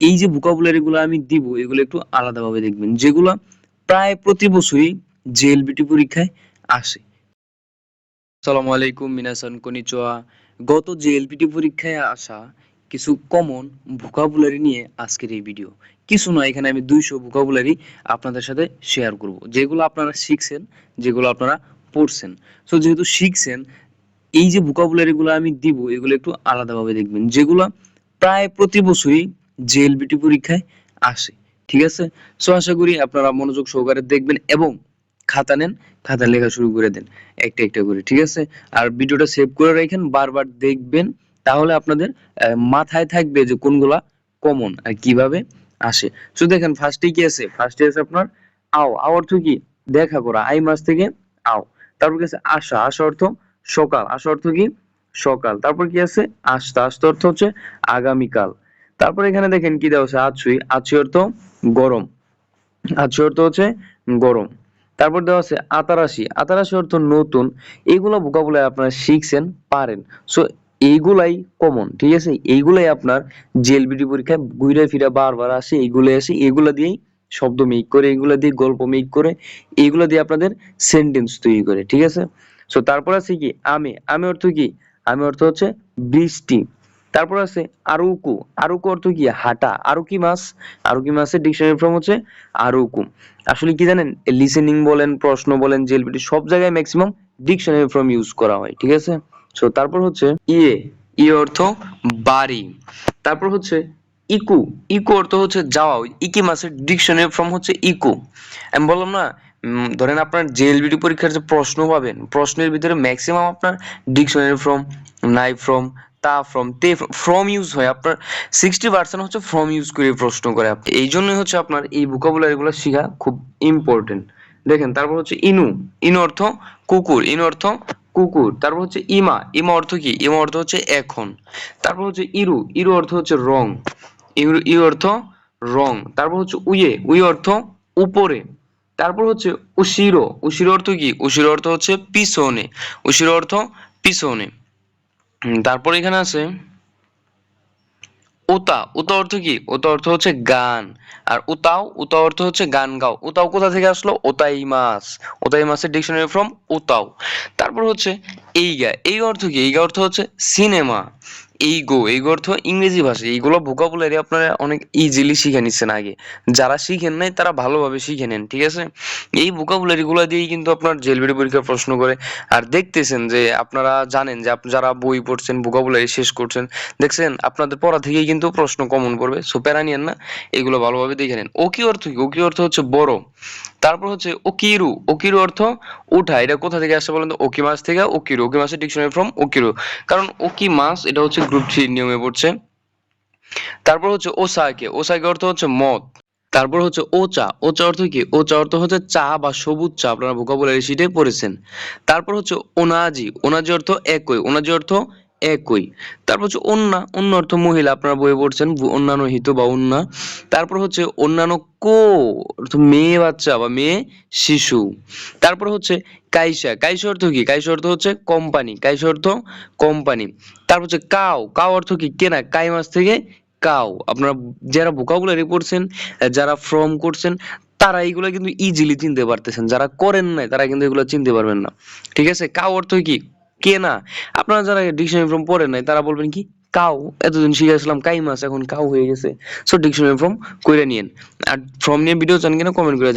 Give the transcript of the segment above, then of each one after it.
এই যে vocabulary গুলো আমি দিব, এগুলো একটু আলাদাভাবে দেখবেন, যেগুলো প্রায় প্রতি বছরই জেএলবিটি পরীক্ষায় আসে। আসসালামু আলাইকুম, মিনাসান কনিচুয়া। গত জেএলপিটি পরীক্ষায় আসা কিছু কমন ভোকাবুলারি নিয়ে আজকের এই ভিডিও কিছু নয় এখানে আমি দুইশো ভোকাবুলারি আপনাদের সাথে শেয়ার করব। যেগুলো আপনারা শিখছেন, যেগুলো আপনারা পড়ছেন। সো যেহেতু শিখছেন, এই যে ভোকাবুলারি গুলো আমি দিব, এগুলো একটু আলাদাভাবে দেখবেন। যেগুলো প্রায় প্রতি বছরই জেএলবিটি পরীক্ষায় আসে, ঠিক আছে? সো আশা করি আপনারা মনোযোগ সহকারে দেখবেন এবং খাতা নেন, খাতা লেখা শুরু করে দেন, একটা একটা করে, ঠিক আছে? আর ভিডিওটা সেভ করে রাখেন, বারবার দেখবেন, তাহলে আপনাদের মাথায় থাকবে যে কোনগুলা কমন আর কীভাবে আসে। সো দেখেন ফার্স্টে কি আছে? ফার্স্টে আছে আপনার আও আও অর্থ কি? দেখা করা, আই মাস থেকে আও। তারপর কি আছে? আশা আশা অর্থ সকাল আশা অর্থ কি? সকাল। তারপর কি আছে? আস্তা আস্তা অর্থ হচ্ছে আগামীকাল। তারপর এখানে দেখেন কি দেওয়া আছে আছুই আছুই অর্থ গরম। আছুই অর্থ হচ্ছে গরম। তারপর দেওয়া আছে আতারাশি। আতারাশি অর্থ নতুন। এইগুলো ভোকাবুলারি আপনারা শিখছেন, পারেন। সো এইগুলাই কমন ঠিক আছে? এইগুলাই আপনার জেএলবিটি পরীক্ষায় ঘুরে ফিরে বারবার আসে এইগুলো আসে, এগুলা দিয়েই শব্দ মেক করে, এগুলা দিয়ে গল্প মেক করে এইগুলা দিয়ে আপনাদের সেন্টেন্স তৈরি করে, ঠিক আছে? সো তারপর আছে কি? আমি। আমি অর্থ কি? আমি অর্থ হচ্ছে বৃষ্টি। তারপর আছে আরুকু। আরুকু অর্থ কি? হাঁটা। আরুকি মাছ। আরুকি মাছের ডিকশনারি ফর্ম হচ্ছে আরুকু। আসলে কি জানেন? লিসেনিং বলেন, প্রশ্ন বলেন জেলবিটি সব জায়গায় ম্যাক্সিমাম ডিকশনারি ফর্ম ইউজ করা হয়, ঠিক আছে? সো তারপর হচ্ছে ইয়ে। ই অর্থ বাড়ি। তারপর হচ্ছে ইকু। ইকু অর্থ হচ্ছে যাওয়া। ইকি মাসের ডিকশনারি ফর্ম হচ্ছে ইকু। আমি বললাম না ধরেন আপনার জেএলবিটি পরীক্ষার যে প্রশ্ন পাবেন, প্রশ্নের ভিতরে ম্যাক্সিমাম আপনার ডিকশনারি ফর্ম নাই ফর্ম তা ফ্রম তে ফ্রম ইউজ হয়। আপনার সিক্সটি পার্সেন্ট হচ্ছে ফ্রম ইউজ করে প্রশ্ন করে এই জন্যই হচ্ছে আপনার এই ভোকাবুলারি গুলো শেখা খুব ইম্পর্টেন্ট দেখেন, তারপর হচ্ছে ইনু। ইনু অর্থ কুকুর, ইনু অর্থ কুকুর। তারপর হচ্ছে ইমা। ইমা অর্থ কি? ইমা অর্থ হচ্ছে এখন। তারপর হচ্ছে ইরু। ইরু অর্থ হচ্ছে রং। ইরু, ই অর্থ রং। তারপর হচ্ছে উয়ে উয়ে অর্থ উপরে। তারপর হচ্ছে উশিরো। উশিরো অর্থ কি? উশিরো অর্থ হচ্ছে পিছনে। উশিরো অর্থ পিছনে। তারপর এখানে আছে উতা। উতা অর্থ কি? ওতা অর্থ হচ্ছে গান। আর উতাও, উতা অর্থ হচ্ছে গান গাও। উতাও কোথা থেকে আসলো? ওতাই মাস ওতাই মাসের ডিকশনারি ফ্রম উতাও। তারপর হচ্ছে এই গা এই অর্থ কি? এই এইগা অর্থ হচ্ছে সিনেমা। এইগো এইগো অর্থ ইংরেজি ভাষা। এইগুলো ভোকাবুলারি আপনারা অনেক ইজিলি শিখে নিচ্ছেন আগে। যারা শিখেন নাই, তারা ভালোভাবে শিখে নেন, ঠিক আছে? এই ভোকাবুলারি গুলো দিয়েই কিন্তু আপনার জেলবিডি পরীক্ষার প্রশ্ন করে। আর দেখতেছেন যে, আপনারা জানেন যে যারা বই পড়ছেন ভোকাবুলারি শেষ করছেন, দেখছেন, আপনাদের পড়া থেকেই কিন্তু প্রশ্ন কমন পড়বে সো প্যারা নিয়েন না, এগুলো ভালোভাবে দেখে নেন। ও কি অর্থ কি? ও কি অর্থ হচ্ছে বড়। তারপর হচ্ছে ওকিরু। ওকিরু অর্থ উঠা। এটা কোথা থেকে আসছে বলেন তো? ওকি মাছ থেকে ওকিরু। ওকি মাছের ডিকশনারি ফ্রম ওকিরু। কারণ ওকি মাছ, এটা হচ্ছে গ্রুপ থ্রি নিয়মে পড়ছে। তারপর হচ্ছে ওসাকে ওসাকে অর্থ হচ্ছে মদ। তারপর হচ্ছে ওচা। ওচা অর্থ কি? ওচা অর্থ হচ্ছে চা বা সবুজ চা, আপনারা ভোকাবুলারি শিটে পড়েছেন। তারপর হচ্ছে ওনাজি। ওনাজি অর্থ একই। ওনাজি অর্থ একই। তারপর হচ্ছে অন্যা, অন্য অর্থ মহিলা, আপনারা বইয়ে পড়ছেন অন্যান্য হিত বা অন্যা। তারপর হচ্ছে অন্যান্য কো, অর্থ মেয়ে বাচ্চা বা মেয়ে শিশু। তারপর হচ্ছে কাইসা কাইসা অর্থ কি? কাইসা অর্থ হচ্ছে কোম্পানি, কাইসা অর্থ কোম্পানি। তারপর হচ্ছে কাও কাও অর্থ কি? কেনা, কাই মাছ থেকে কাও। আপনারা যারা ভোকাবুলারি পড়ছেন যারা ফর্ম করছেন, তারা এইগুলো কিন্তু ইজিলি চিনতে পারতেছেন। যারা করেন নাই, তারা কিন্তু এগুলো চিনতে পারবেন না। ঠিক আছে? কাও অর্থ কি? কেনা আপনারা যারা ডিকশনারি ফর্ম পড়েন নাই তারা বলবেন কি কাউ এতদিন শিখে আসলাম কাই মাছ এখন কাউ হয়ে গেছে। সো ডিকশনারি ফর্ম কইরা নিয়েন। আর ফর্ম নিয়ে ভিডিও চান কিনা কমেন্ট করে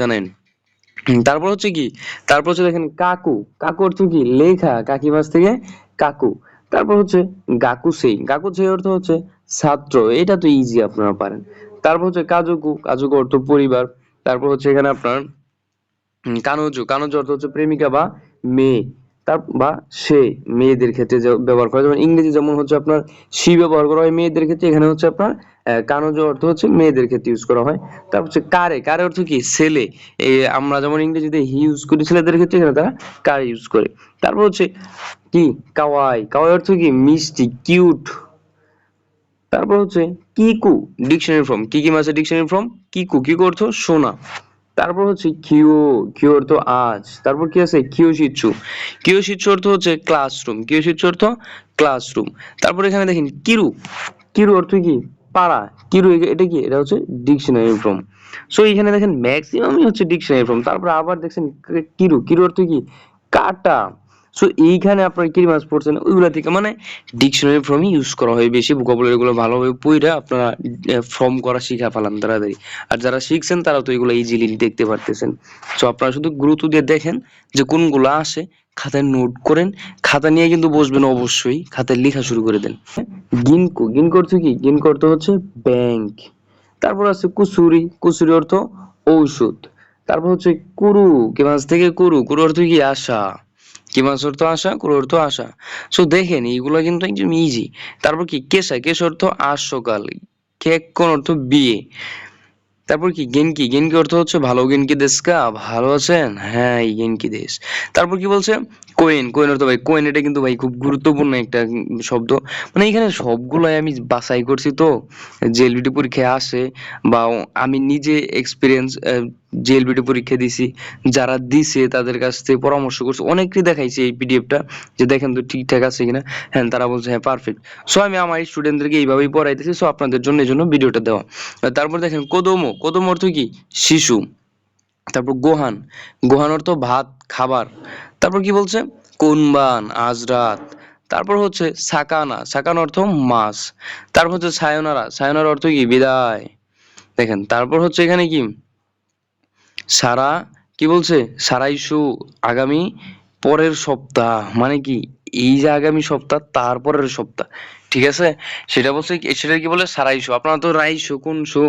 হুম, তারপর হচ্ছে কি তারপর হচ্ছে দেখেন কাকু। কাকু অর্থ কি? লেখা কাকি মাছ থেকে কাকু। তারপর হচ্ছে গাকু সেই। গাকু সেই অর্থ হচ্ছে ছাত্র। এটা তো ইজি আপনারা পারেন। তারপর হচ্ছে কাজুকু। কাজুকু অর্থ পরিবার। তারপর হচ্ছে এখানে আপনার কানজু। কানজু অর্থ হচ্ছে প্রেমিকা বা মেয়ে। তার বা সে মেয়েদের ক্ষেত্রে ব্যবহার করা, যেমন ইংরেজি যেমন হচ্ছে আপনার সি ব্যবহার করা হয় মেয়েদের ক্ষেত্রে, এখানে হচ্ছে আপনার কানজ অর্থ হচ্ছে মেয়েদের ক্ষেত্রে ইউজ করা হয়। তারপর হচ্ছে কারে কারে অর্থ কি? ছেলে। আমরা যেমন ইংরেজিতে হি ইউজ করি, ছেলেদের ক্ষেত্রে এখানে তারা কার ইউজ করে। তারপর হচ্ছে কি? কাওয়াই। কাওয়াই অর্থ কি? মিষ্টি কিউট তারপর হচ্ছে কিকু ডিকশনারি ফর্ম কি কি মাসের ডিকশনারি ফর্ম কিকু। কিকু অর্থ সোনা। তারপর হচ্ছে কিউ কিউ অর্থ আজ। তারপর কি আছে? কিউ শিচ্ছু কিউ শিচ্ছু অর্থ হচ্ছে ক্লাসরুম কিউ শিচ্ছু অর্থ ক্লাসরুম তারপর এখানে দেখেন, কিরু। কিরু অর্থ কি? পাড়া। কিরু এটা কি? এটা হচ্ছে ডিকশনারি ফর্ম সো এখানে দেখেন ম্যাক্সিমামই হচ্ছে ডিকশনারি ফর্ম তারপর আবার দেখছেন কিরু। কিরু অর্থ কি? কাটা। সো এইখানে আপনার কি মাছ পড়ছেন? ওইগুলা থেকে মানে ডিকশনারি ফর্মই ইউজ করা হয় বেশি ভোকাবুলারি গুলো ভালোভাবে পড়ে আপনারা ফর্ম করা শিখা ফেলান তাড়াতাড়ি। আর যারা শিখছেন তারা তো এগুলো ইজিলি দেখতে পারতেছেন। সো আপনারা শুধু গুরুত্ব দিয়ে দেখেন যে কোনগুলো আসে, খাতায় নোট করেন। খাতা নিয়ে কিন্তু বসবেন অবশ্যই, খাতায় লেখা শুরু করে দেন। গিনকো গিনকো অর্থ কি? গিনকো অর্থ হচ্ছে ব্যাংক তারপর আছে কুসুরি কুসুরি অর্থ ঔষধ। তারপর হচ্ছে কুরু, কে মাছ থেকে কুরু। কুরু অর্থ কি? আশা। কি মাছ অর্থ আশা কুরু অর্থ আশা সো দেখেন, এইগুলো কিন্তু একদম ইজি তারপর কি কেশা কেশ অর্থ সকাল কেক কোন অর্থ বিয়ে। তারপর কি, গেনকি। গেনকি অর্থ হচ্ছে ভালো গেনকি দেশ কা, ভালো আছেন? হ্যাঁ এই গেনকি দেশ। তারপর কি বলছে? কোয়েন। কোয়েন অর্থ ভাই, কোয়েন এটা কিন্তু ভাই খুব গুরুত্বপূর্ণ একটা শব্দ। মানে এখানে সবগুলাই আমি বাছাই করছি তো। জেএলবিটি পরীক্ষায় আসে বা আমি নিজে এক্সপিরিয়েন্স জেএলবিটি পরীক্ষা দিছি, যারা দিছে তাদের কাছ থেকে পরামর্শ করছি। অনেককে দেখাইছি এই পিডিএফটা যে দেখেন তো ঠিকঠাক আছে কিনা। হ্যাঁ তারা বলছে হ্যাঁ পারফেক্ট সো আমি আমার স্টুডেন্টদেরকে এইভাবেই পড়াইতেছি সো আপনাদের জন্য, এই জন্য ভিডিওটা দেওয়া। তারপর দেখেন কোদমো কোদম অর্থ কি? শিশু। তারপর গোহান। গোহান অর্থ ভাত, খাবার। তারপর কি বলছে? কুনবান আজ রাত তারপর হচ্ছে সাকানা। সাকান অর্থ মাছ। তারপর হচ্ছে সায়নারা। সায়নার অর্থ কি? বিদায়। দেখেন, তারপর হচ্ছে এখানে কি? সারা, কি বলছে? সারাইশু আগামী পরের সপ্তাহ। মানে কি? এই যে আগামী সপ্তাহ তারপরের সপ্তাহ। ঠিক আছে? সেটা বলছে সেটা কি বলে? সারাইশু আপনারা তো রাইশ কোন শু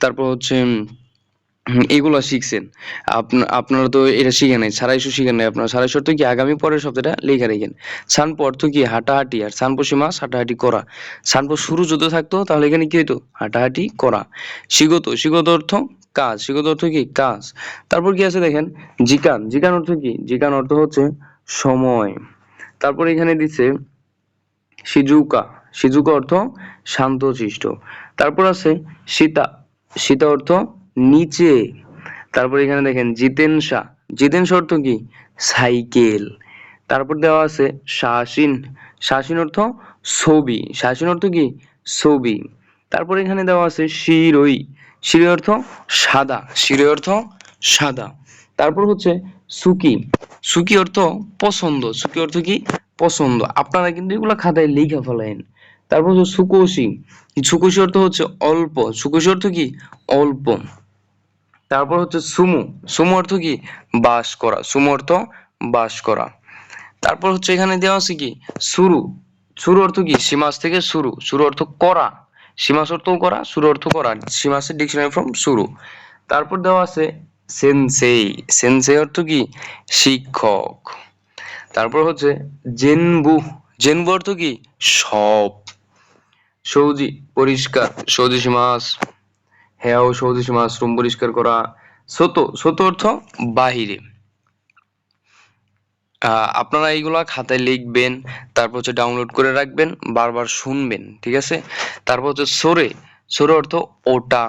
তারপর হচ্ছে এগুলা শিখছেন। আপনা- আপনারা তো এটা শিখে নাই সারাইশু শিখে নাই আপনারা। সারাইশু অর্থ কি আগামী পরের সপ্তাহটা লেখা রেখেন। সানপো অর্থ কি হাঁটাহাঁটি আর সানপোষি মাস হাঁটাহাঁটি করা। সানপো শুরু যদি থাকতো তাহলে এখানে কি হতো হাঁটাহাঁটি করা। শিগত শিগত অর্থ কাজ শিগত অর্থ কি? কাজ। তারপর কি আছে দেখেন? জিকান। জিকান অর্থ কি? জিকান অর্থ হচ্ছে সময়। তারপর এখানে দিচ্ছে সিজুকা সিজুকা অর্থ শান্তশিষ্ট। তারপর আছে সীতা। সীতা অর্থ নিচে। তারপর এখানে দেখেন, জিতেন শাহ। জিতেনশা জিতেনশা অর্থ কি? সাইকেল। তারপর দেওয়া আছে শাসিন শাসিন অর্থ ছবি। শাসিন অর্থ কি? ছবি। তারপর এখানে দেওয়া আছে শিরই। শিরই অর্থ সাদা। শিরই অর্থ সাদা। তারপর হচ্ছে সুকি। সুকি অর্থ পছন্দ। সুকি অর্থ কি? পছন্দ। আপনারা কিন্তু এগুলো খাতায় লিখে ফেলেন। তারপর হচ্ছে সুকোশি সুকোশি অর্থ হচ্ছে অল্প। সুকোশি অর্থ কি? অল্প। তারপর হচ্ছে সুমু। সুমু অর্থ কি? বাস করা। সুমু অর্থ বাস করা। তারপর হচ্ছে এখানে দেওয়া আছে কি? শুরু শুরু অর্থ কি? সীমাস থেকে শুরু শুরু অর্থ করা। সীমাস অর্থ করা শুরু অর্থ করা। সীমাসের ডিকশনারি ফ্রম শুরু তারপর দেওয়া আছে সেনসেই। সেনসেই অর্থ কি? শিক্ষক। তারপর হচ্ছে জেনবু। জেনবু অর্থ কি? সব। সৌদি পরিষ্কার। সৌদি সীমাস। হ্যাঁ ও সৌদি সীমাস রুম পরিষ্কার করা সত সত অর্থ বাহিরে। আপনারা এইগুলা খাতায় লিখবেন, তারপর হচ্ছে ডাউনলোড করে রাখবেন, বারবার শুনবেন, ঠিক আছে? তারপর হচ্ছে সরে সরে অর্থ ওটা।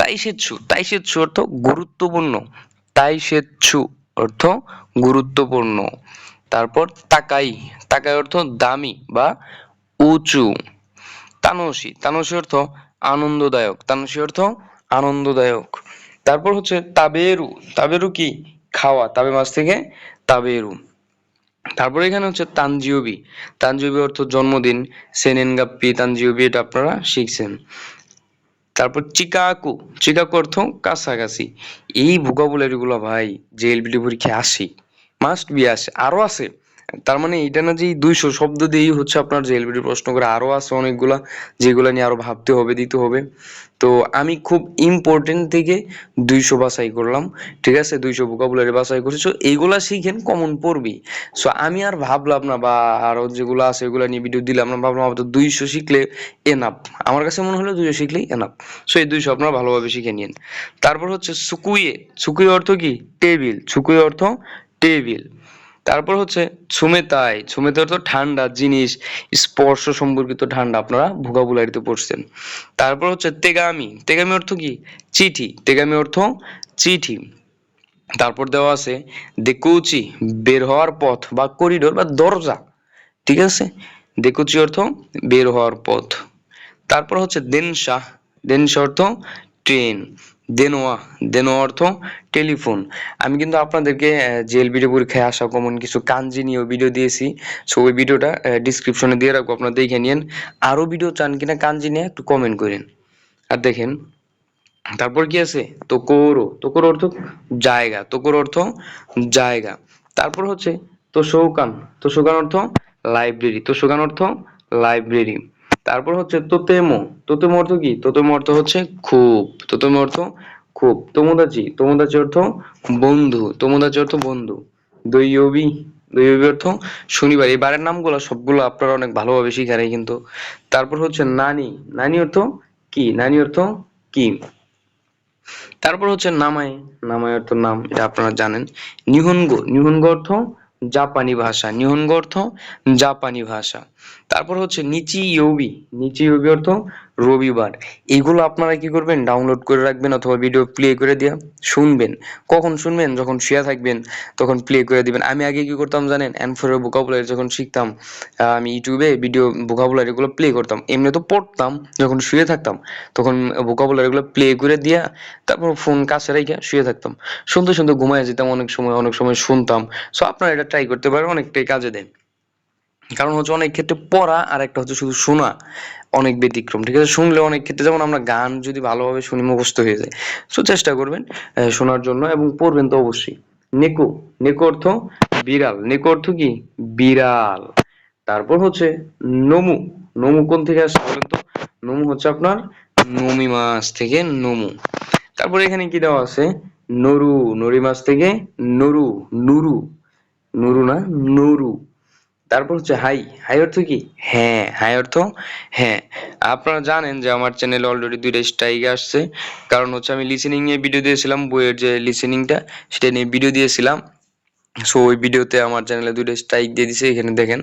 তাই সেচ্ছু তাই সেচ্ছু অর্থ গুরুত্বপূর্ণ। তাই সেচ্ছু অর্থ গুরুত্বপূর্ণ। তারপর তাকাই তাকাই অর্থ দামি বা উঁচু। তানসি তানসি অর্থ আনন্দদায়ক। তানসি অর্থ আনন্দদায়ক। তারপর হচ্ছে তাবেরু। তাবেরু কি? খাওয়া। তাবে মাছ থেকে তাবেরু। তারপর এখানে হচ্ছে তানজিওবি। তানজিওবি অর্থ জন্মদিন। সেনেনগাপ্পি, তানজিওবি এটা আপনারা শিখছেন। তারপর চিকাকু। চিকাকু অর্থ কাছাকাছি। এই ভোকাবুলারি গুলো ভাই জেএলবিটি পরীক্ষায় আসে মাস্ট বি আসে। আরও আছে। তার মানে এটা না যে দুইশো শব্দ দিয়েই হচ্ছে আপনার জেএলবিটি প্রশ্ন করে। আরও আছে অনেকগুলা, যেগুলো নিয়ে আরও ভাবতে হবে, দিতে হবে। তো আমি খুব ইম্পর্টেন্ট থেকে দুইশো বাছাই করলাম, ঠিক আছে? দুইশো ভোকাবুলারি বাছাই করছি। সো এইগুলা শিখেন কমন পড়বি। সো আমি আর ভাবলাম না, বা আরও যেগুলো আছে এগুলো নিয়ে ভিডিও দিলাম না, ভাবলাম আপাতত দুইশো শিখলে এনাফ আমার কাছে মনে হলো দুইশো শিখলেই এনাফ সো এই দুইশো আপনারা ভালোভাবে শিখে নিন। তারপর হচ্ছে সুকুয়ে সুকুয়ে অর্থ কি? টেবিল। সুকুয়ে অর্থ টেবিল। তারপর হচ্ছে ছুমেতাই ছুমেতে অর্থ ঠান্ডা জিনিস, স্পর্শ সম্পর্কিত ঠান্ডা আপনারা ভোকাবুলারিতে পড়ছেন। তারপর হচ্ছে তেগামি। তেগামি অর্থ কি? চিঠি। তেগামি অর্থ চিঠি। তারপর দেওয়া আছে দেখুচি, বের হওয়ার পথ বা করিডোর বা দরজা। ঠিক আছে? দেখুচি অর্থ বের হওয়ার পথ। তারপর হচ্ছে দেনশা দেনশা অর্থ ট্রেন। দেনোয়া দেনোয়া অর্থ টেলিফোন। আমি কিন্তু আপনাদেরকে জেএলবিডি পরীক্ষায় আসা কমন কিছু কাঞ্জি নিয়েও ভিডিও দিয়েছি। সো ওই ভিডিওটা ডিসক্রিপশনে দিয়ে রাখব, আপনারা দেখে নিন আরও ভিডিও চান কিনা কাঞ্জি নিয়ে একটু কমেন্ট করেন। আর দেখেন, তারপর কি আছে? তোকোরো, তোকোর অর্থ জায়গা, তোকোর অর্থ জায়গা। তারপর হচ্ছে তো শৌকান তোষৌকান তোষৌকান অর্থ লাইব্রেরি তো তোষৌকান অর্থ লাইব্রেরি তারপর হচ্ছে তোতেমো। তোতেমো অর্থ কি? তোতেমো অর্থ হচ্ছে খুব। তোতেমো অর্থ খুব। তোমোদাচি। তোমোদাচি অর্থ বন্ধু। তোমোদাচি অর্থ বন্ধু। দৈয়বি। দৈয়বি অর্থ শনিবার। এই বারের নামগুলো সবগুলো আপনারা অনেক ভালোভাবে শিখারে কিন্তু। তারপর হচ্ছে নানি। নানি অর্থ কি? নানি অর্থ কি? তারপর হচ্ছে নামাই। নামাই অর্থ নাম, এটা আপনারা জানেন। নিহনগো নিহনগো অর্থ জাপানি ভাষা নিহঙ্গ অর্থ জাপানি ভাষা। তারপর হচ্ছে নিচি ইউবি নিচি ইউবি অর্থ রবিবার। এগুলো আপনারা কি করবেন? ডাউনলোড করে রাখবেন অথবা ভিডিও প্লে করে দিয়া শুনবেন। কখন শুনবেন? যখন শুয়ে থাকবেন, তখন প্লে করে দিবেন। আমি আগে কি করতাম জানেন? অ্যানফোরের ভোকাবুলারি যখন শিখতাম আমি ইউটিউবে ভিডিও ভোকাবুলারি গুলো প্লে করতাম। এমনি তো পড়তাম, যখন শুয়ে থাকতাম, তখন ভোকাবুলারি গুলো প্লে করে দিয়া তারপর ফোন কাছে রেখে শুয়ে থাকতাম। শুনতে শুনতে ঘুমায় যেতাম, অনেক সময় অনেক সময় শুনতাম। সো আপনারা এটা ট্রাই করতে পারেন, অনেকটাই কাজে দেয়। কারণ হচ্ছে অনেক ক্ষেত্রে পড়া আর একটা হচ্ছে শুধু শোনা অনেক ব্যতিক্রম, ঠিক আছে? শুনলে অনেক ক্ষেত্রে যেমন আমরা গান যদি ভালোভাবে শুনি, মুখস্থ হয়ে যায়। সো চেষ্টা করবেন শোনার জন্য এবং পড়বেন তো অবশ্যই। নেকো নেকো অর্থ বিড়াল, নেকো অর্থ কি? বিড়াল। তারপর হচ্ছে নমু নমু কোন থেকে আসছে বলেন তো? নমু হচ্ছে আপনার নমি মাছ থেকে নমু। তারপর এখানে কি দেওয়া আছে? নরু, নরি মাছ থেকে নরু, নুরু। নুরু না, নুরু। তারপর হচ্ছে হাই। হাই অর্থ কি? হ্যাঁ হাই অর্থ হ্যাঁ। আপনারা জানেন যে আমার চ্যানেলে অলরেডি দুইটা স্ট্রাইক আসছে। কারণ হচ্ছে আমি লিসেনিং নিয়ে ভিডিও দিয়েছিলাম, বইয়ের যে লিসেনিংটা সেটা নিয়ে ভিডিও দিয়েছিলাম। সো ওই ভিডিওতে আমার চ্যানেলে দুইটা স্ট্রাইক দিয়ে দিছে, এখানে দেখেন।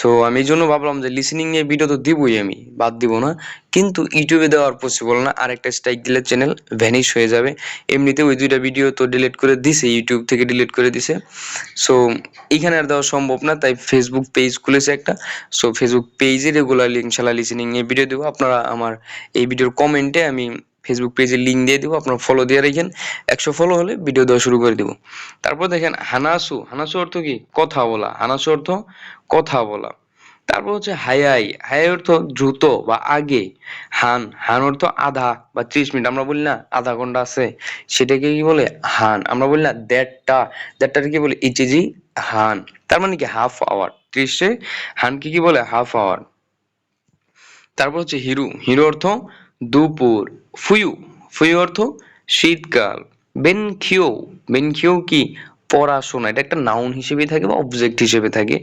তো আমি এই জন্য ভাবলাম যে লিসেনিং নিয়ে ভিডিও তো দিবই আমি, বাদ দিব না। কিন্তু ইউটিউবে দেওয়ার পসিবল না, আরেকটা স্ট্রাইক দিলে চ্যানেল ভ্যানিশ হয়ে যাবে। এমনিতে ওই দুইটা ভিডিও তো ডিলিট করে দিছে ইউটিউব থেকে ডিলিট করে দিছে। সো এখানে আর দেওয়া সম্ভব না, তাই ফেসবুক পেজ খুলেছে একটা। সো ফেসবুক পেজে রেগুলারলি ইনশাল্লাহ লিসেনিং নিয়ে ভিডিও দেবো। আপনারা আমার এই ভিডিওর কমেন্টে আমি ফেসবুক পেজের লিঙ্ক দিয়ে দিব, আপনারা ফলো দিয়ে রাখেন। একশো ফলো হলে ভিডিও দেওয়া শুরু করে দিব। তারপর দেখেন, হানাসু হানাসু অর্থ কি? কথা বলা। হানাসু অর্থ কথা বলা। তারপর হচ্ছে হায়াই। হায়াই অর্থ দ্রুত বা আগে। হান হান অর্থ আধা বা ত্রিশ মিনিট। আমরা বলি না আধা ঘণ্টা আছে। সেটাকে কি বলে? হান। আমরা বলি না দেড়টা। দেড়টাকে কি বলে? ইচিজি হান। তার মানে কি? হাফ আওয়ার ত্রিশে হানকে কি বলে? হাফ আওয়ার তারপর হচ্ছে হিরু। হিরো অর্থ দুপুর। ফুয়ু ফুয়ু অর্থ শীতকাল। বেনখিও বেনখিও কি? পড়াশোনা। এটা একটা নাউন হিসেবে থাকে বা অবজেক্ট হিসেবে থাকে।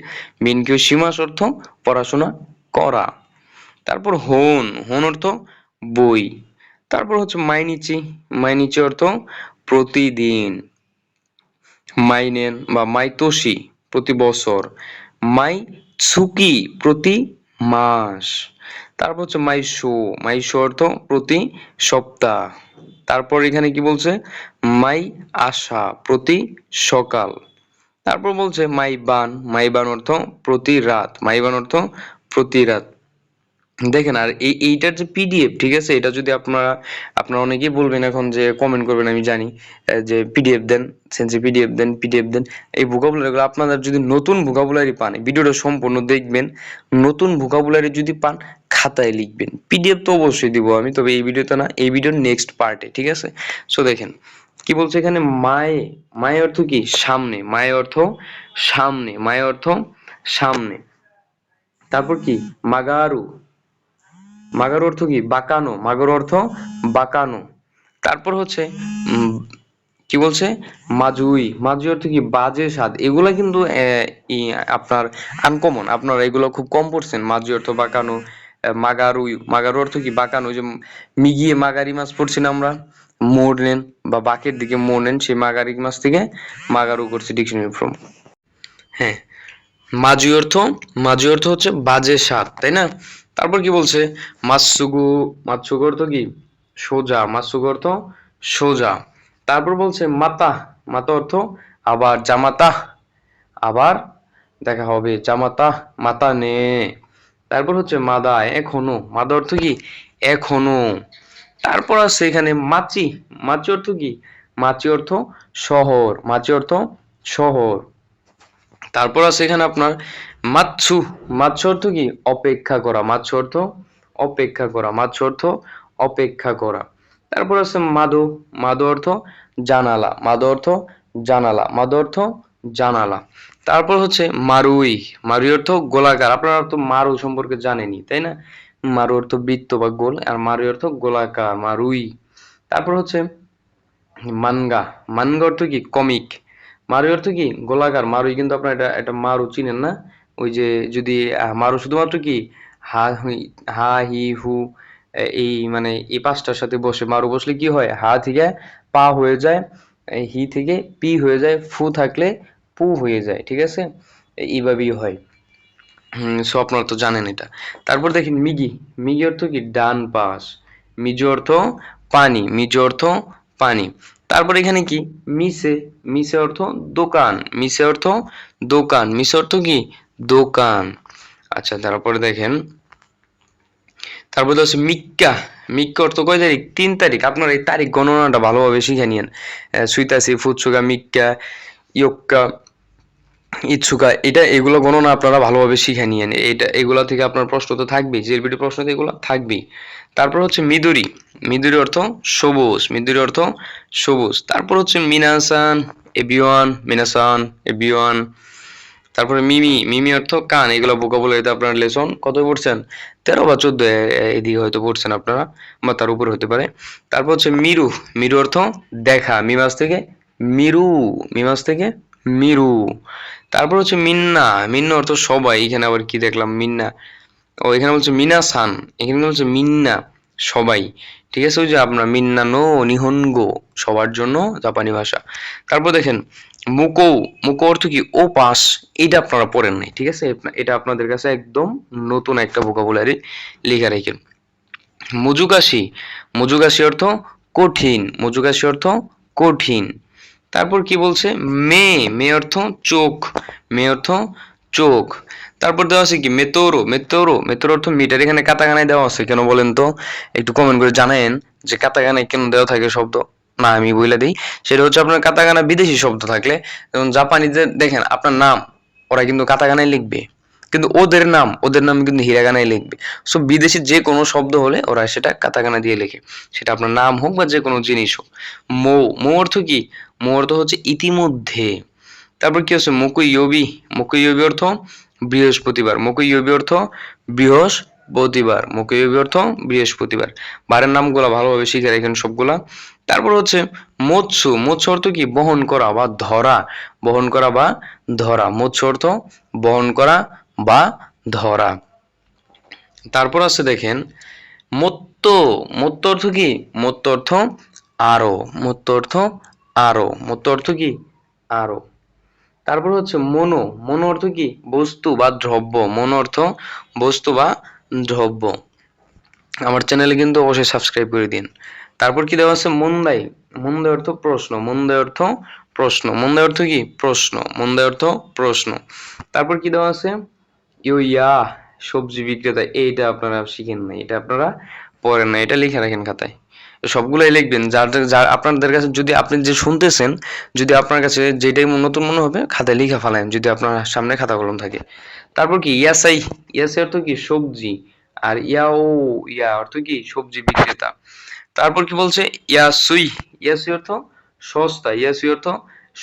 বেনখিও সীমাস অর্থ পড়াশোনা করা। তারপর হোন হোন অর্থ বই। তারপর হচ্ছে মাইনিচি। মাইনিচি অর্থ প্রতিদিন। মাইনেন বা মাইতোষি প্রতি বছর। মাই সুকি প্রতি মাস। তারপর হচ্ছে মাইশো মাইশো অর্থ প্রতি সপ্তাহ। তারপর এখানে কি বলছে? মাই আশা প্রতি সকাল। তারপর বলছে মাই বান মাই বান অর্থ প্রতি রাত, মাই বান অর্থ প্রতি রাত। দেখেন, আর এই, এইটার যে পিডিএফ ঠিক আছে? এটা যদি আপনারা আপনারা অনেকেই বলবেন এখন যে কমেন্ট করবেন, আমি জানি যে পিডিএফ দেন, সেন্সি পিডিএফ দেন পিডিএফ দেন, এই ভোকাবুলারিগুলো আপনারা যদি নতুন ভোকাবুলারি পান ভিডিওটা সম্পূর্ণ দেখবেন, নতুন ভোকাবুলারি যদি পান খাতায় লিখবেন। পিডিএফ তো অবশ্যই দিব আমি, তবে এই ভিডিওতে না, এই ভিডিওর নেক্সট পার্টে ঠিক আছে? সো দেখেন, কি বলছে এখানে? মায়ে মায়ে অর্থ কি? সামনে। মায়ে অর্থ সামনে। মায়ে অর্থ সামনে। তারপর কি? মাগারু। মাগার অর্থ কি? বাঁকানো। মাগার অর্থ বাঁকানো। তারপর হচ্ছে কি বলছে? মাজুই। মাজুই অর্থ কি? বাজে স্বাদ। এগুলা কিন্তু আপনার আনকমন আপনারা এগুলো খুব কম পড়ছেন। মাজুই অর্থ বাঁকানো। মাগারুই মাগারু অর্থ কি? বাঁকানো। যে মিগিয়ে মাগারি মাছ পড়ছি না আমরা? মোড় নেন বা বাঁকের দিকে মোড় নেন, সেই মাগারি মাছ থেকে মাগারু করছি ডিকশনারি ফ্রম হ্যাঁ মাজুই অর্থ মাজুই অর্থ হচ্ছে বাজে স্বাদ, তাই না? তারপর কি বলছে? মাতসুগু মাতসুগু অর্থ কি? সোজা। মাতসুগু অর্থ সোজা। তারপর বলছে মাতা মাতা অর্থ আবার জামাতা, আবার দেখা হবে জামাতা, মাতা নে। তারপর হচ্ছে মাদা এখনও মাদা অর্থ কি? এখনও তারপর আছে এখানে মাচি মাচি অর্থ কি? মাচি অর্থ শহর। মাচি অর্থ শহর। তারপর আছে এখানে আপনার মাৎসু মাৎসু অর্থ কি? অপেক্ষা করা। মাৎসু অর্থ অপেক্ষা করা। মাৎসু অর্থ অপেক্ষা করা। তারপর আছে মাদো। মাদো অর্থ জানালা। মাদো অর্থ জানালা। মাদো অর্থ জানালা। তারপর হচ্ছে মারুই। মারুই অর্থ গোলাকার। আপনারা তো মারু সম্পর্কে জানেনই, তাই না? মারু অর্থ বৃত্ত বা গোল, আর মারুই অর্থ গোলাকার, মারুই। তারপর হচ্ছে মানগা। মানগা অর্থ কি? কমিক। মারুই অর্থ কি? গোলাকার। মারুই কিন্তু আপনার এটা এটা মারু চিনেন না? ওই যে যদি মারু শুধুমাত্র কি? হা হা, হি, হু এই মানে এই পাঁচটার সাথে বসে। মারু বসলে কি হয়? হা থেকে পা হয়ে যায় হি থেকে পি হয়ে যায়, ফু থাকলে পু হয়ে যায় ঠিক আছে? এইভাবেই হয়। সো আপনারা তো জানেন এটা। তারপর দেখেন মিগি। মিগি অর্থ কি? ডান পাশ। মিজো অর্থ পানি। মিজো অর্থ পানি। তারপর এখানে কি? মিসে। মিসে অর্থ দোকান। মিসে অর্থ দোকান। মিসে অর্থ কি? দোকান। আচ্ছা তারপরে দেখেন। তারপর হচ্ছে মিক্কা। মিক্কা অর্থ কয় তারিখ? তিন তারিখ। আপনার এই তারিখ গণনাটা ভালোভাবে শিখে নিন সুইতাসি ফুৎসুকা মিক্কা ইয়ক্কা ইচ্ছুকা এটা, এগুলো গণনা আপনারা ভালোভাবে শিখে নিয়েন। এটা, এগুলা থেকে আপনার প্রশ্ন তো থাকবেই জিএলবিটি প্রশ্ন তো এগুলো থাকবেই। তারপর হচ্ছে মিদুরি। মিদুরি অর্থ সবুজ, মিদুরি অর্থ সবুজ। তারপর হচ্ছে মিনাসান, এবিওয়ান মিনাসান, এবিওয়ান। তারপরে মিমি মিমি অর্থ কান, এগুলো ভোকাবুলারিতে আপনার লেসন কত পড়ছেন? তেরো বা চোদ্দ এদিকে হয়তো পড়ছেন আপনারা, বা তার উপরে হতে পারে। তারপর হচ্ছে মিরু মিরু অর্থ দেখা মিমাস থেকে মিরু মিমাস থেকে মিরু। তারপর হচ্ছে মিন্না। মিন্না অর্থ সবাই। এখানে আবার কি দেখলাম? মিন্না। ও, এখানে বলছে মিনা সান এখানে বলছে মিন্না। সবাই। ঠিক আছে? ওই যে আপনার মিন্না নো, নিহনগো। সবার জন্য জাপানি ভাষা। তারপর দেখেন, মুকো। মুকো অর্থ কি? ও পাস এটা আপনারা পড়েন নাই। ঠিক আছে? এটা আপনাদের কাছে একদম নতুন একটা ভোকাবুলারি লেখা রাখেন। মুজুগাসি মুজুগাসি অর্থ কঠিন। মুজুগাসি অর্থ কঠিন। তারপর কি বলছে? মে মে অর্থ চোখ, মে অর্থ চোখ। তারপর দেওয়া আছে কি? মেতোরো মেতোরো মেতোরো অর্থ মিটার এখানে কাতাগানায় দেওয়া আছে, কেন বলেন তো? একটু কমেন্ট করে জানেন যে কাতাগানায় কেন দেওয়া থাকে শব্দ? না, আমি বইলে দিই। সেটা হচ্ছে আপনার কাতাগানা বিদেশি শব্দ থাকলে, যেমন জাপানিদের, দেখেন, আপনার নাম, ওরা কিন্তু কাতাগানায় লিখবে। কিন্তু ওদের নাম ওদের নাম কিন্তু হিরাগানায় লিখবে। সো বিদেশি যে কোনো শব্দ হলে ওরা সেটা কাতাকানা দিয়ে লেখে। সেটা আপনার নাম হোক বা যে কোনো জিনিস হোক। মো মো অর্থ কি? মো অর্থ হচ্ছে ইতিমধ্যে। তারপর কি হচ্ছে মুকুইয়বি মুকুইয়বি অর্থ বৃহস্পতিবার। মুকুইয়বি অর্থ বৃহস্পতিবার। মুকুইয়বি অর্থ বৃহস্পতিবার। বারের নামগুলো ভালোভাবে শিখে রাখেন সবগুলা। তারপর হচ্ছে মৎস্য। মৎস্য অর্থ কি? বহন করা বা ধরা। বহন করা বা ধরা। মৎস্য অর্থ বহন করা বা ধরা। তারপর আছে দেখেন, মত্ত মত্ত অর্থ কি? মত্ত অর্থ আরও, মত্ত অর্থ আরও, মত্ত অর্থ কি? আরও। তারপর হচ্ছে মনো মনো অর্থ কি? বস্তু বা দ্রব্য, মনো অর্থ বস্তু বা দ্রব্য। আমার চ্যানেলে কিন্তু অবশ্যই সাবস্ক্রাইব করে দিন। তারপর কি দেওয়া আছে? মন্দাই মন্দাই অর্থ প্রশ্ন, মন্দাই অর্থ প্রশ্ন, মন্দাই অর্থ কি? প্রশ্ন, মন্দাই অর্থ প্রশ্ন। তারপর কি দেওয়া আছে? ইয়া সবজি বিক্রেতা, এইটা আপনারা শিখেন না এটা আপনারা পড়েন না এটা লিখে রাখেন খাতায়। সবগুলাই লিখবেন, যার যার আপনাদের কাছে যদি আপনি যে শুনতেছেন, যদি আপনার কাছে যেটাই নতুন মনে হবে, খাতায় লিখে ফেলেন, যদি আপনার সামনে খাতা কলম থাকে। তারপর কি, ইয়াসাই ইয়াসাই অর্থ কি, সবজি, আর ইয়াও, ইয়া অর্থ কি, সবজি বিক্রেতা। তারপর কি বলছে, ইয়াসুই ইয়াসুই অর্থ সস্তা, ইয়াসুই অর্থ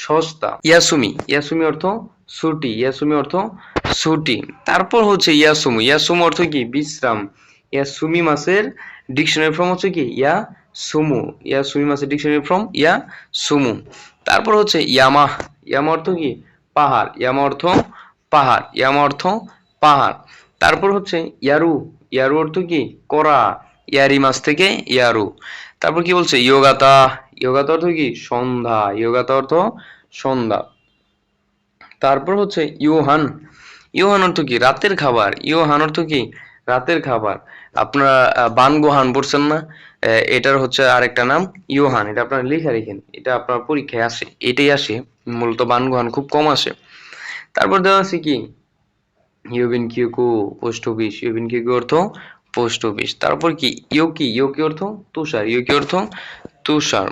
সস্তা, ইয়াসুমি ইয়াসুমি অর্থ ছুটি ইয়াসুমি অর্থ ছুটি তারপর হচ্ছে ইয়াসুমু। ইয়াসুমু অর্থ কি? বিশ্রাম। ইয়াসুমি মাসের ডিকশনারি ফর্ম হচ্ছে কি? ইয়া সুমু ইয়া সুমি মাসের ডিকশনারি ফর্ম ইয়া সুমু তারপর হচ্ছে ইয়ামা। ইয়ামা অর্থ কি? পাহাড়। ইয়ামা অর্থ পাহাড়। ইয়ামা অর্থ পাহাড়। তারপর হচ্ছে ইয়ারু। ইয়ারু অর্থ কি? করা। ইয়ারি মাস থেকে ইয়ারু। তারপর কি বলছে? ইয়োগাতা। ইয়োগাতা অর্থ কি? সন্ধ্যা। ইয়োগাতা অর্থ সন্ধ্যা। তারপর হচ্ছে ইউহান। ইউহান অর্থ কি? রাতের খাবার। ইউহান অর্থ কি? রাতের খাবার। আপনারা বানগোহান পড়ছেন না? এটার হচ্ছে আরেকটা নাম, ইউহান। এটা আপনারা লিখে রেখেন। এটা আপনার পরীক্ষায় আসে। এটাই আসে। মূলত বানগোহান খুব কম আসে। তারপর দেওয়া আছে কি? ইউবিন কিউকু, পোস্ট অফিস। ইউবিন কিউকু অর্থ পোস্ট অফিস। তারপর কি? ইয়োকি ইয়োকি অর্থ তুষার। ইয়োকি অর্থ তুষার।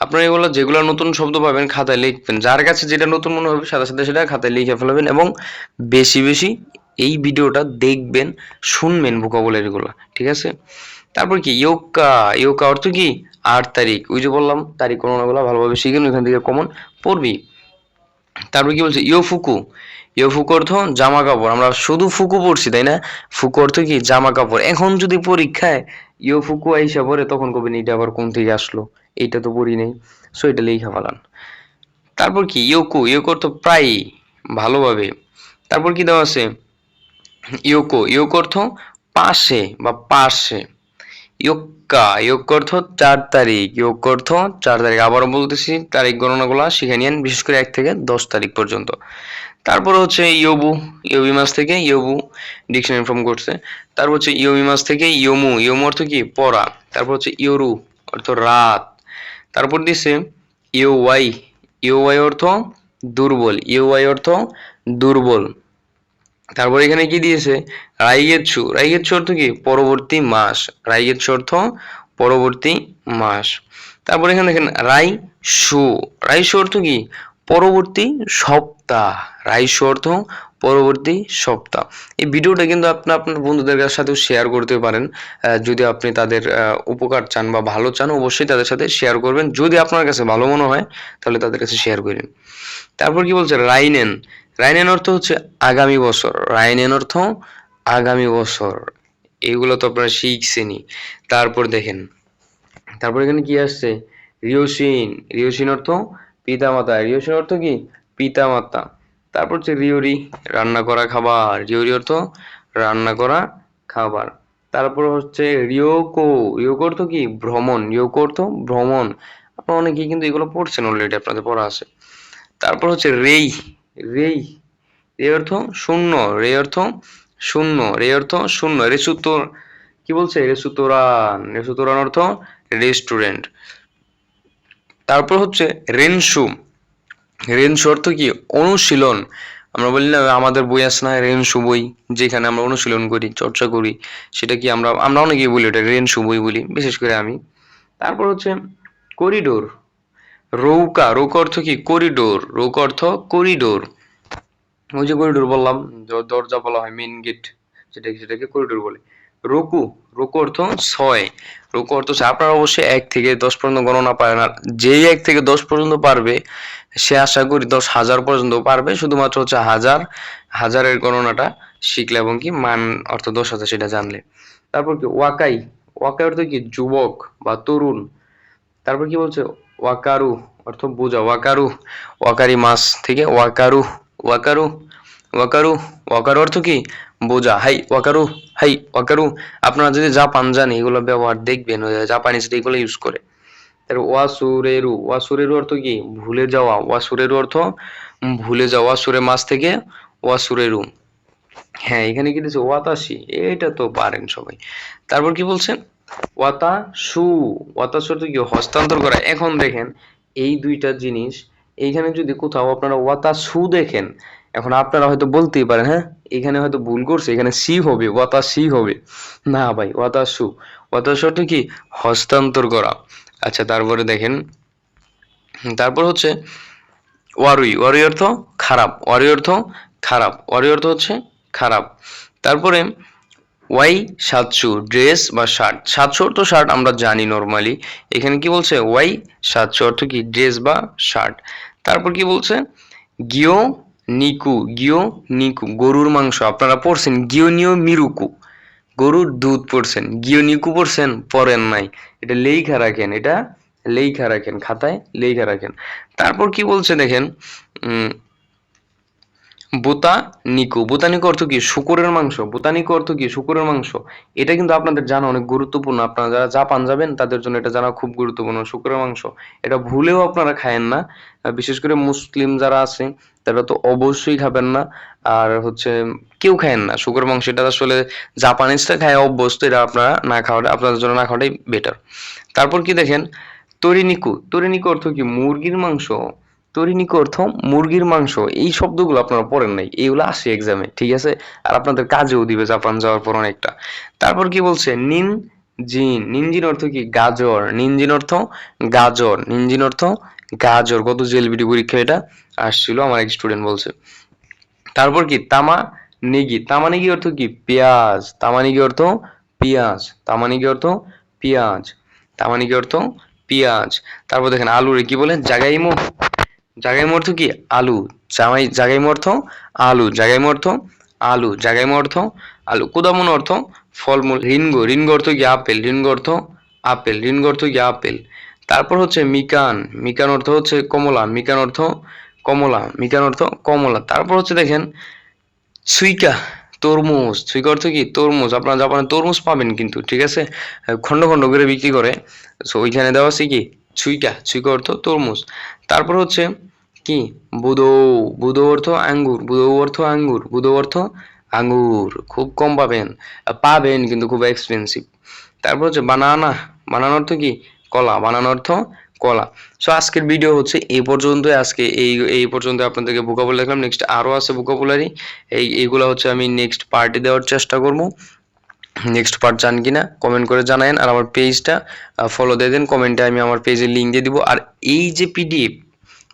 আপনারা এগুলো যেগুলো নতুন শব্দ পাবেন খাতায় লিখবেন। যার কাছে যেটা নতুন মনে হবে সাথে সাথে সেটা খাতায় লিখে ফেলবেন এবং বেশি বেশি এই ভিডিওটা দেখবেন, শুনবেন ভোকাবুলারিগুলো, ঠিক আছে? তারপর কি? ইয়োকা ইয়োকা অর্থ কি? আট তারিখ। ওই যে বললাম, তারিখ গণনাগুলো ভালোভাবে শিখেন, ওইখান থেকে কমন পড়বি। তারপর কি বলছে? ইয়োফুকু। ইয়োফুকু অর্থ জামা কাপড়। আমরা শুধু ফুকু পড়ছি, তাই না? ফুকু অর্থ কি? জামা কাপড়। এখন যদি পরীক্ষায় ইয়োফুকু আইসা পরে তখন কবেন এটা আবার কোন থেকে আসলো? এইটা তো পড়ি নেই সো এটা লেখা ফেলান তারপর কি, ইয়োকু ইয়োকু অর্থ প্রায় ভালোভাবে। তারপর কি দেওয়া আছে? ইয়োকো ইয়োকো অর্থ পাশে বা পাশে ইয়োক্কা ইয়োক্ক অর্থ চার তারিখ ইয়োক্ক অর্থ চার তারিখ। আবারও বলতেছি, তারিখ গণনাগুলো শিখে নিয়েন, বিশেষ করে এক থেকে দশ তারিখ পর্যন্ত। তারপর হচ্ছে ইয়োবু, ইয়োবি মাস থেকে ইয়োবু ডিকশনারি ফর্ম করছে। তারপর হচ্ছে ইয়োমি মাস থেকে ইয়োমু ইয়োমু অর্থ কি? পড়া। তারপর হচ্ছে ইয়োরু, অর্থ রাত। তারপর দিছে ইও ওয়াই ইও ওয়াই অর্থ দুর্বল ইও ওয়াই অর্থ দুর্বল। তারপর এখানে কি দিয়েছে? রাইগেচ্ছু রাইগেচ্ছু অর্থ কি? পরবর্তী মাস। রাইগেচ্ছু অর্থ পরবর্তী মাস। তারপর এখানে দেখেন রাই সু রাইসু অর্থ কি? পরবর্তী সপ্তাহ। রাই রাইসু অর্থ পরবর্তী সপ্তাহ। এই ভিডিওটা কিন্তু আপনি, আপনার বন্ধুদের সাথেও শেয়ার করতে পারেন। যদি আপনি তাদের উপকার চান বা ভালো চান, অবশ্যই তাদের সাথে শেয়ার করবেন। যদি আপনার কাছে ভালো মনে হয়, তাহলে তাদের কাছে শেয়ার করেন। তারপর কি বলছে? রাইনেন। রাইনেন অর্থ হচ্ছে আগামী বছর। রাইনেন অর্থ আগামী বছর। এগুলো তো আপনারা শিখছেনই। তারপর দেখেন। তারপর এখানে কি আসছে? রিওসিন। রিওসিন অর্থ পিতামাতা। রিওসিন অর্থ কি? পিতামাতা। তারপর হচ্ছে রিওরি, রান্না করা খাবার। রিওরি অর্থ রান্না করা খাবার। তারপর হচ্ছে রিওকো। রিওকো অর্থ কি? ভ্রমণ। রিওকো অর্থ ভ্রমণ। আপনারা অনেকেই কিন্তু এগুলো পড়ছেন অলরেডি আপনাদের পড়া আছে। তারপর হচ্ছে রেই। রেই। রে অর্থ শূন্য। রে অর্থ শূন্য। রে অর্থ শূন্য। রেসুতোর কি বলছে? রেসুতোরান রেসুতোরান অর্থ রেস্টুরেন্ট তারপর হচ্ছে রেনসু রেনসু অর্থ কি? অনুশীলন। আমরা বলি না, আমাদের বই আছে না রেনসু বই যেখানে আমরা অনুশীলন করি, চর্চা করি। সেটা কি আমরা আমরা অনেকেই বলি ওটা রেনসু বই বলি, বিশেষ করে আমি। তারপর হচ্ছে করিডোর। রৌকা, রৌক অর্থ কি? করিডোর। রৌক অর্থ করিডোর। ওই যে করিডোর বললাম দরজা বলা হয় মেন গেট সেটাকে সেটাকে করিডোর বলে। রোকু রোকু অর্থ ছয়। রোকু অর্থ আপনারা অবশ্যই এক থেকে দশ পর্যন্ত গণনা পারেন, আর যেই এক থেকে দশ পর্যন্ত পারবে সে আশা করি দশ হাজার পর্যন্ত পারবে, শুধুমাত্র হচ্ছে হাজার, হাজারের গণনাটা শিখলে এবং কি মান অর্থ দশ হাজার সেটা জানলে। তারপর কি ওয়াকাই ওয়াকাই অর্থ কি যুবক বা তরুণ। তারপর কি বলছে ওয়াকারু, অর্থ বোঝা, ওয়াকারু, ওয়াকারি মাস থেকে ওয়াকারু ওয়াকারু ওয়াকারু ওয়াকারু অর্থ কি বোঝা, হাই, ওয়াকারু হাই, ওয়াকারু। আপনারা যদি জাপান যান এগুলো ব্যবহার দেখবেন জাপানিজ এগুলো ইউজ করে। ওয়াসুরেরু ওয়াসুরেরু অর্থ কি? ভুলে যাওয়া। ওয়াসুরেরু অর্থ ভুলে যাওয়া। ওয়াসুরে মাস থেকে ওয়াসুরেরু। হ্যাঁ এখানে কি দিয়েছে? ওয়াতাসি। এটা তো পারেন সবাই। তারপর কি বলছে? ওয়াতাসু। ওয়াতাসু অর্থ কি? হস্তান্তর করা। এখন দেখেন, এই দুইটা জিনিস, এইখানে যদি কোথাও আপনারা ওয়াতা সু দেখেন, এখন আপনারা হয়তো বলতেই পারেন হ্যাঁ? এখানে হয়তো ভুল করছে, এখানে সি হবে, ওয়াতাসি হবে। না ভাই, ওয়াতাসু। ওয়াতাসু অর্থ কি? হস্তান্তর করা। আচ্ছা তারপরে দেখেন। তারপর হচ্ছে ওয়ারুই। ওয়ারুই অর্থ খারাপ। ওয়ারুই অর্থ খারাপ। ওয়ারুই অর্থ হচ্ছে খারাপ। তারপরে ওয়াই সাতশো, ড্রেস বা শার্ট। সাতশো অর্থ শার্ট আমরা জানি নর্মালি। এখানে কি বলছে? ওয়াই সাতশো অর্থ কি? ড্রেস বা শার্ট। তারপর কি বলছে? গিও নিকু গিও নিকু, গরুর মাংস। আপনারা পড়ছেন গিও নিও মিরুকু। গরুর দুধ পড়ছেন গিও নিকু পড়ছেন, পড়েন নাই। এটা লেখা রাখেন, এটা লেখা রাখেন, খাতায় লেখা রাখেন। তারপর কি বলছে দেখেন, উম বোতানিকো বোতানিকো অর্থ কি? শুকুরের মাংস। বোতানিকো অর্থ কি? শুকুরের মাংস। এটা কিন্তু আপনাদের জানা অনেক গুরুত্বপূর্ণ। আপনারা যারা জাপান যাবেন, তাদের জন্য এটা জানা খুব গুরুত্বপূর্ণ, শুকুরের মাংস। এটা ভুলেও আপনারা খায়েন না। বিশেষ করে মুসলিম যারা আছে তারা তো অবশ্যই খাবেন না। আর হচ্ছে কেউ খায়েন না। শুকর মাংস এটা আসলে জাপানিজরা খায় অভ্যস্ত এটা আপনারা না খাওয়াটা আপনাদের জন্য না খাওয়াটাই বেটার তারপর কি দেখেন, তরিনিকু তরিনিকু অর্থ কি? মুরগির মাংস। তরিনিক অর্থ মুরগির মাংস। এই শব্দগুলো আপনারা পড়েন নাই। এইগুলো আসে এক্সামে ঠিক আছে? আর আপনাদের কাজেও দিবে জাপান যাওয়ার পর অনেকটা। তারপর কি বলছে? নিন, জিন। নিনজিন অর্থ কি? গাজর। নিনজিন অর্থ গাজর। নিনজিন অর্থ গাজর, কত জেলবিটি পরীক্ষা এটা আসছিল, আমার এক স্টুডেন্ট বলছে। তারপর কি? তামা নেগি। তামা নেগি অর্থ কি? পেঁয়াজ। তামানিগি অর্থ পেঁয়াজ। তামানিগি অর্থ পেঁয়াজ। তামানিগি অর্থ পেঁয়াজ। তারপর দেখেন আলুরে কি বলে? জাগাইমো জাগাইমো অর্থ কি? আলু। জামাই জাগাইমো অর্থ আলু। জাগাইমো অর্থ আলু। জাগাইমো অর্থ আলু। কুদামন অর্থ ফলমূল। রিনগো। রিনগো অর্থ কি? আপেল। রিনগো অর্থ আপেল। রিনগো অর্থ কি? আপেল। তারপর হচ্ছে মিকান। মিকান অর্থ হচ্ছে কমলা। মিকান অর্থ কমলা। মিকান অর্থ কমলা। তারপর হচ্ছে দেখেন সুইকা তরমুজ। সুইকা অর্থ কি? তরমুজ। আপনারা জাপানে তরমুজ পাবেন কিন্তু, ঠিক আছে? খন্ড খন্ড করে বিক্রি করে। সো ওইখানে দেওয়া আছে কি? সুইকা সুইকা অর্থ তরমুজ। তারপর হচ্ছে কি? বুদো। বুদো অর্থ আঙ্গুর। বুদো অর্থ আঙ্গুর। বুদো অর্থ আঙ্গুর। খুব কম পাবেন। পাবেন কিন্তু খুব এক্সপেন্সিভ তারপর হচ্ছে বানানা। বানানা অর্থ কি? কলা, বানানা অর্থ কলা। সো আজকের ভিডিও হচ্ছে এই পর্যন্ত আজকে এই এই পর্যন্ত আপনাদেরকে ভোকাবুলারি দেখলাম। নেক্সট আরও আছে ভোকাবুলারি এই, এইগুলো হচ্ছে আমি নেক্সট পার্টি দেওয়ার চেষ্টা করব। নেক্সট পার্ট চান কিনা কমেন্ট করে জানায়েন। আর আমার পেজটা ফলো দিয়ে দেন। কমেন্টে আমি আমার পেজের লিঙ্ক দিয়ে দিব। আর এই যে পিডিএফ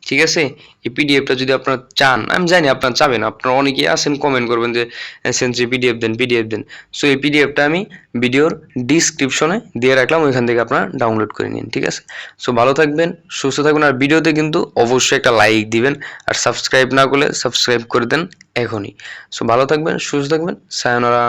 ঠিক আছে? এই পিডিএফটা যদি আপনারা চান, আমি জানি আপনারা চাবেন, আপনারা অনেকেই আছেন কমেন্ট করবেন যে সেন্সি পিডিএফ দেন পিডিএফ দেন। সো এই পিডিএফটা আমি ভিডিওর ডিসক্রিপশনে দিয়ে রাখলাম, ওইখান থেকে আপনারা ডাউনলোড করে নিন, ঠিক আছে? সো ভালো থাকবেন, সুস্থ থাকবেন, আর ভিডিওতে কিন্তু অবশ্যই একটা লাইক দিবেন, আর সাবস্ক্রাইব না করলে সাবস্ক্রাইব করে দেন এখনই। সো ভালো থাকবেন, সুস্থ থাকবেন সায়নরা